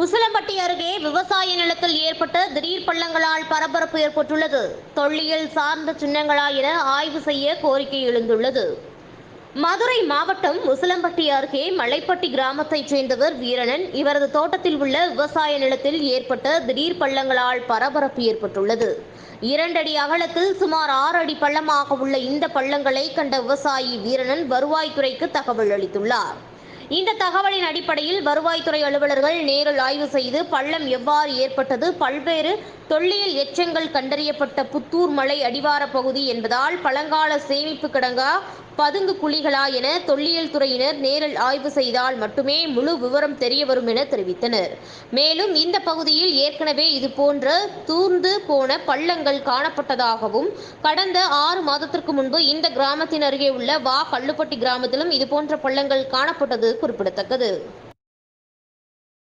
உசிலம்பட்டி அருகே விவசாய நிலத்தில் ஏற்பட்ட திடீர் பள்ளங்களால் பரபரப்பு ஏற்பட்டுள்ளது. தொல்லியல் சார்ந்த சின்னங்களா என ஆய்வு செய்ய கோரிக்கை எழுந்துள்ளது. மதுரை மாவட்டம் உசிலம்பட்டி அருகே மலைப்பட்டி கிராமத்தைச் சேர்ந்தவர் வீரணன் இவரது தோட்டத்தில் உள்ள விவசாய நிலத்தில் ஏற்பட்ட திடீர் பள்ளங்களால் பரபரப்பு ஏற்பட்டுள்ளது. இரண்டடி அகலத்தில் சுமார் ஆறு அடி பள்ளமாக உள்ள இந்த பள்ளங்களை கண்ட விவசாயி வீரணன் வருவாய்த்துறைக்கு தகவல் அளித்துள்ளார். இந்த தகவலின் அடிப்படையில் வருவாய்த்துறை அலுவலர்கள் நேரில் ஆய்வு செய்து பள்ளம் எவ்வாறு ஏற்பட்டது பல்வேறு தொல்லியல் எச்சங்கள் கண்டறியப்பட்ட புத்தூர் மலை அடிவார பகுதி என்பதால் பழங்கால சேமிப்பு கிடங்கா பதுங்கு குழிகளா என தொல்லியல் துறையினர் நேரில் ஆய்வு செய்தால் மட்டுமே முழு விவரம் தெரிய வரும் என தெரிவித்தனர். மேலும் இந்த பகுதியில் ஏற்கனவே இது போன்ற தூர்ந்து போன பள்ளங்கள் காணப்பட்டதாகவும் கடந்த ஆறு மாதத்திற்கு முன்பு இந்த கிராமத்தின் அருகே உள்ள வா கல்லுப்பட்டி கிராமத்திலும் இது போன்ற பள்ளங்கள் காணப்பட்டது குறிப்பிடத்தக்கது.